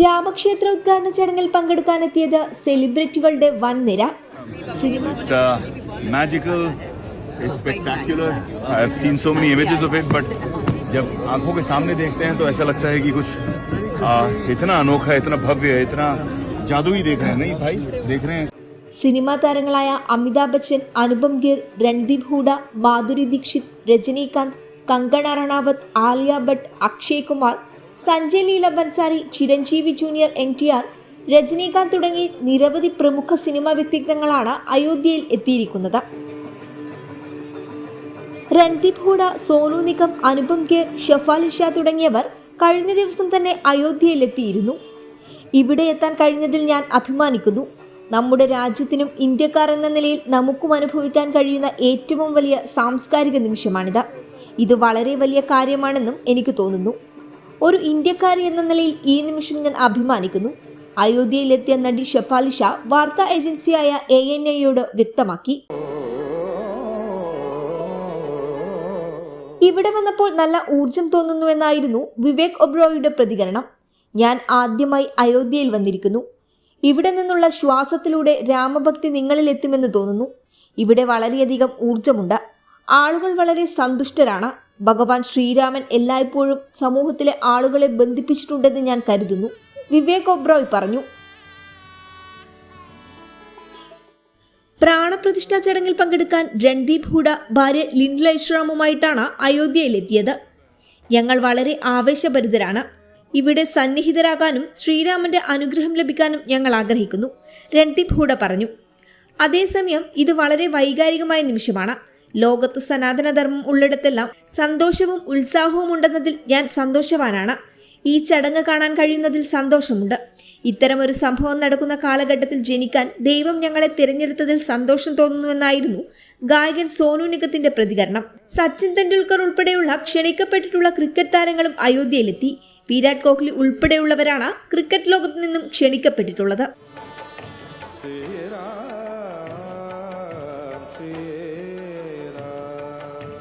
രാമക്ഷേത്ര ഉദ്ഘാടന ചടങ്ങിൽ പങ്കെടുക്കാനെത്തിയത് സെലിബ്രിറ്റികളുടെ വൻ നിര cinema It's uh, magical. It's spectacular. I've seen so many images of it, but जब आंखों के सामने देखते हैं तो ऐसा लगता है कि कुछ आ, इतना अनोखा है इतना भव्य है इतना जादुई देख रहे हैं नहीं भाई देख रहे हैं സിനിമാ താരങ്ങളായ Amitabh Bachchan Anupam Gir Randeep Hooda Madhuri Dixit Rajinikanth Kangana Ranaut Alia Bhatt Akshay Kumar Sanjay Leela Bhansali Chiranjeevi junior N T R Rajinikanth തുടങ്ങി നിരവധി പ്രമുഖ സിനിമാ വ്യക്തിത്വങ്ങളാണ് അയോധ്യയിൽ എത്തിയിരിക്കുന്നത്. രൺദീപ് ഹൂഡ സോനു നിഗം അനുപം ഖേർ ഷഫാലി ഷാ തുടങ്ങിയവർ കഴിഞ്ഞ ദിവസം തന്നെ അയോധ്യയിൽ എത്തിയിരുന്നു. ഇവിടെ എത്താൻ കഴിഞ്ഞതിൽ ഞാൻ അഭിമാനിക്കുന്നു. നമ്മുടെ രാജ്യത്തിനും ഇന്ത്യക്കാർ എന്ന നിലയിൽ നമുക്കും അനുഭവിക്കാൻ കഴിയുന്ന ഏറ്റവും വലിയ സാംസ്കാരിക നിമിഷമാണിത്. ഇത് വളരെ വലിയ കാര്യമാണെന്നും എനിക്ക് തോന്നുന്നു. ഒരു ഇന്ത്യക്കാരി എന്ന നിലയിൽ ഈ നിമിഷം ഞാൻ അഭിമാനിക്കുന്നു. അയോധ്യയിലെത്തിയ നടി ഷെഫാലി ഷാ വാർത്താ ഏജൻസിയായ എ എൻ ഐയോട് വ്യക്തമാക്കി. ഇവിടെ വന്നപ്പോൾ നല്ല ഊർജം തോന്നുന്നുവെന്നായിരുന്നു വിവേക് ഒബ്രോയുടെ പ്രതികരണം. ഞാൻ ആദ്യമായി അയോധ്യയിൽ വന്നിരിക്കുന്നു. ഇവിടെ നിന്നുള്ള ശ്വാസത്തിലൂടെ രാമഭക്തി നിങ്ങളിൽ എത്തുമെന്ന് തോന്നുന്നു. ഇവിടെ വളരെയധികം ഊർജമുണ്ട് ആളുകൾ വളരെ സന്തുഷ്ടരാണ്. ഭഗവാൻ ശ്രീരാമൻ എല്ലായ്പ്പോഴും സമൂഹത്തിലെ ആളുകളെ ബന്ധിപ്പിച്ചിട്ടുണ്ടെന്ന് ഞാൻ കരുതുന്നു. വിവേക് ഒബ്രോയ് പറഞ്ഞു. പ്രാണപ്രതിഷ്ഠാ ചടങ്ങിൽ പങ്കെടുക്കാൻ രൺദീപ് ഹൂഡ ഭാര്യ ലിൻഡ്ല ഇഷ്റാമുമായിട്ടാണ് അയോധ്യയിലെത്തിയത്. ഞങ്ങൾ വളരെ ആവേശഭരിതരാണ്. ഇവിടെ സന്നിഹിതരാകാനും ശ്രീരാമന്റെ അനുഗ്രഹം ലഭിക്കാനും ഞങ്ങൾ ആഗ്രഹിക്കുന്നു രൺദീപ് ഹൂഡ പറഞ്ഞു. അതേസമയം ഇത് വളരെ വൈകാരികമായ നിമിഷമാണ്. ലോകത്ത് സനാതനധർമ്മം ഉള്ളിടത്തെല്ലാം സന്തോഷവും ഉത്സാഹവും ഉണ്ടെന്നതിൽ ഞാൻ സന്തോഷവാനാണ്. ഈ ചടങ്ങ് കാണാൻ കഴിയുന്നതിൽ സന്തോഷമുണ്ട്. ഇത്തരമൊരു സംഭവം നടക്കുന്ന കാലഘട്ടത്തിൽ ജനിക്കാൻ ദൈവം ഞങ്ങളെ തിരഞ്ഞെടുത്തതിൽ സന്തോഷം തോന്നുന്നുവെന്നായിരുന്നു ഗായകൻ സോനു നിഗത്തിന്റെ പ്രതികരണം. സച്ചിൻ തെണ്ടുൽക്കർ ഉൾപ്പെടെയുള്ള ക്ഷണിക്കപ്പെട്ടിട്ടുള്ള ക്രിക്കറ്റ് താരങ്ങളും അയോധ്യയിലെത്തി. വിരാട് കോഹ്ലി ഉൾപ്പെടെയുള്ളവരാണ് ക്രിക്കറ്റ് ലോകത്തു നിന്നും ക്ഷണിക്കപ്പെട്ടിട്ടുള്ളത്.